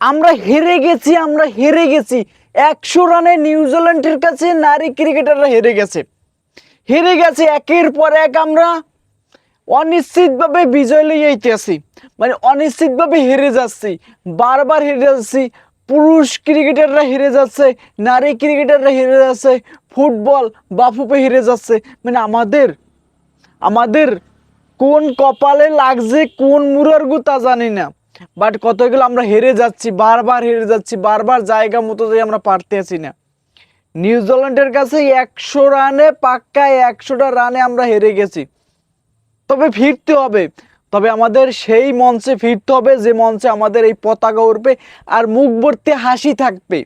আমরা হেরে গেছি, আমরা হেরে গেছি। একশো রানে নিউজিল্যান্ডের কাছে নারী ক্রিকেটাররা হেরে গেছে। হেরে গেছে, একের পর এক আমরা অনিশ্চিতভাবে বিজয় লইয়ে আইতেছি মানে অনিশ্চিতভাবে হেরে যাচ্ছি, বারবার হেরে যাচ্ছি। পুরুষ ক্রিকেটাররা হেরে যাচ্ছে, নারী ক্রিকেটাররা হেরে যাচ্ছে, ফুটবল বাফুপে হেরে যাচ্ছে। মানে আমাদের আমাদের কোন কপালে লাগছে, কোন মুরার তা জানি না। বাট কতগুলো আমরা হেরে যাচ্ছি, বারবার হেরে যাচ্ছি, বারবার জায়গা মতো যে আমরা পারতে আছি না। নিউজিল্যান্ডের কাছে একশো রানে, পাক্কায় একশোটা রানে আমরা হেরে গেছি। তবে ফিরতে হবে। তবে আমাদের সেই মঞ্চে ফিরতে হবে, যে মঞ্চে আমাদের এই পতাকা উড়বে আর মুখ ভর্তি হাসি থাকবে।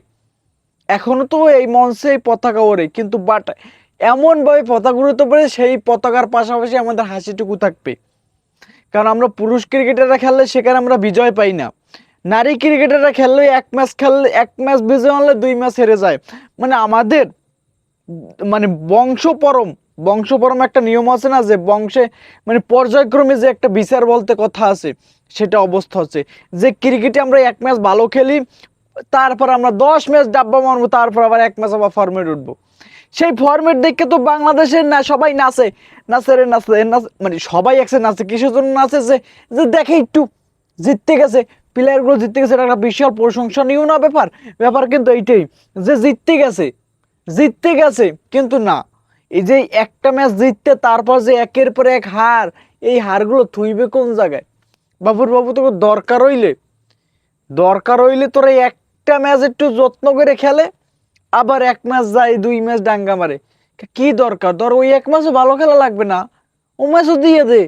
এখনও তো এই মঞ্চে এই পতাকা ওড়ে, কিন্তু বাট এমনভাবে পতাকা উড়তে পারে সেই পতাকার পাশাপাশি আমাদের হাসিটুকু থাকবে। কারণ আমরা পুরুষ ক্রিকেটাররা খেললে সেখানে আমরা বিজয় পাই না। নারী ক্রিকেটাররা খেললে এক ম্যাচ খেললে, এক ম্যাচ বিজয় হলে দুই ম্যাচ হেরে যায়। মানে আমাদের মানে বংশ পরম বংশ পরম একটা নিয়ম আছে না যে বংশে মানে পর্যায়ক্রমে যে একটা বিচার বলতে কথা আছে, সেটা অবস্থা হচ্ছে। যে ক্রিকেটে আমরা এক ম্যাচ ভালো খেলি, তারপর আমরা দশ ম্যাচ ডাব্বা মারবো, তারপর আবার এক ম্যাচ আবার ফর্মেট উঠবো। সেই ফর্মেট দেখে তো বাংলাদেশের না, সবাই নাচে। নাচে রে নাচে নাচে মানে সবাই একসে নাচে। কিসের জন্য নাচে যে দেখে একটু। জিততে গেছে। প্লেয়ারগুলো জিততে গেছে, এটা একটা বিশাল প্রশংসনীয় না ব্যাপার? ব্যাপার কিন্তু এইটাই, যে জিততে গেছে। জিততে গেছে, কিন্তু না। এই যে একটা ম্যাচ জিততে, তারপর যে একের পর এক হার, এই হারগুলো থুইবে কোন জায়গায়? বাবুর বাবু, তোকে দরকার হইলে। দরকার হইলে তোরা একটা ম্যাচ একটু যত্ন করে খেলে। আবার এক ম্যাচ যায়, দুই ম্যাচ ডাঙ্গা মারে। কি দরকার? ধর ওই এক ম্যাচও ভালো খেলা লাগবে না। ও ম্যাচও দিয়ে দে।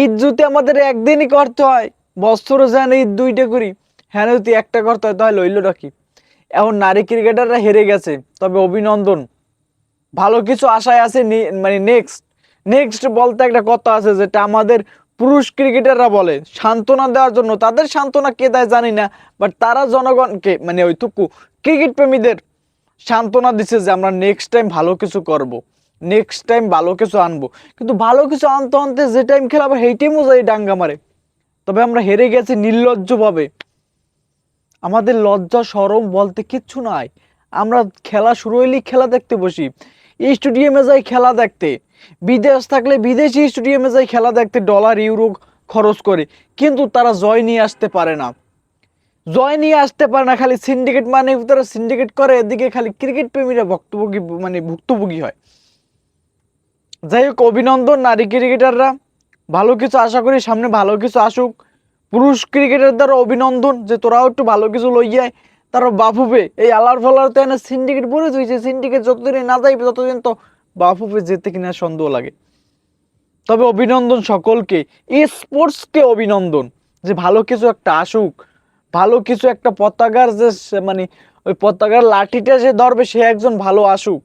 ঈদ যদি আমাদের একদিনই করতে হয় বছরও যেন ঈদ দুইটা করি হ্যাঁ যদি একটা করতে হয়, তাহলে হইল নাকি এখন নারী ক্রিকেটাররা হেরে গেছে, তবে অভিনন্দন। ভালো কিছু আশায় আছে মানে নেক্সট নেক্সট বলতে একটা কথা আছে, যেটা আমাদের পুরুষ ক্রিকেটাররা বলে, সান্ত্বনা দেওয়ার জন্য। তাদের সান্ত্বনা কে দেয় জানি না বাট তারা জনগণকে মানে ওইটুকু ক্রিকেট প্রেমীদের সান্ত্বনা দিচ্ছে যে আমরা নেক্সট টাইম ভালো কিছু করব। নেক্সট টাইম ভালো কিছু আনব। কিন্তু ভালো কিছু আনতে আনতে যে টাইম খেলাবো, সেই টাইমও যাই ডাঙ্গা মারে। তবে আমরা হেরে গেছি নির্লজ্জভাবে। আমাদের লজ্জা সরম বলতে কিচ্ছু নাই। আমরা খেলা শুরু হইলেই খেলা দেখতে বসি। স্টেডিয়ামে যাই খেলা দেখতে। বিদেশ থাকলে বিদেশি স্টেডিয়ামে যাই খেলা দেখতে ডলার, ইউরো খরচ করে। কিন্তু তারা জয় নিয়ে আসতে পারে না। জয় নিয়ে আসতে পারে না, খালি সিন্ডিকেট মানে তারা সিন্ডিকেট করে, এদিকে খালি ক্রিকেট প্রেমীরা ভক্তভোগী মানে ভুক্তভোগী হয়। যাই হোক, অভিনন্দন নারী ক্রিকেটাররা ভালো কিছু আশা করি, সামনে ভালো কিছু আসুক। পুরুষ ক্রিকেটার দ্বারা অভিনন্দন যে তোরাও একটু ভালো কিছু লইয়ায়। তারা বাফুবে এই আলার ফালার তো এনে সিন্ডিকেট বলে তুইছে সিন্ডিকেট যতদিন না যাইবে, ততদিন তো বাফুবে যেতে কিনা সন্দেহ লাগে। তবে অভিনন্দন সকলকে এ স্পোর্টসকে অভিনন্দন, যে ভালো কিছু একটা আসুক, ভালো কিছু একটা পতাকার যে মানে ওই পতাকার লাঠিটা যে ধরবে, সে একজন ভালো আসুক।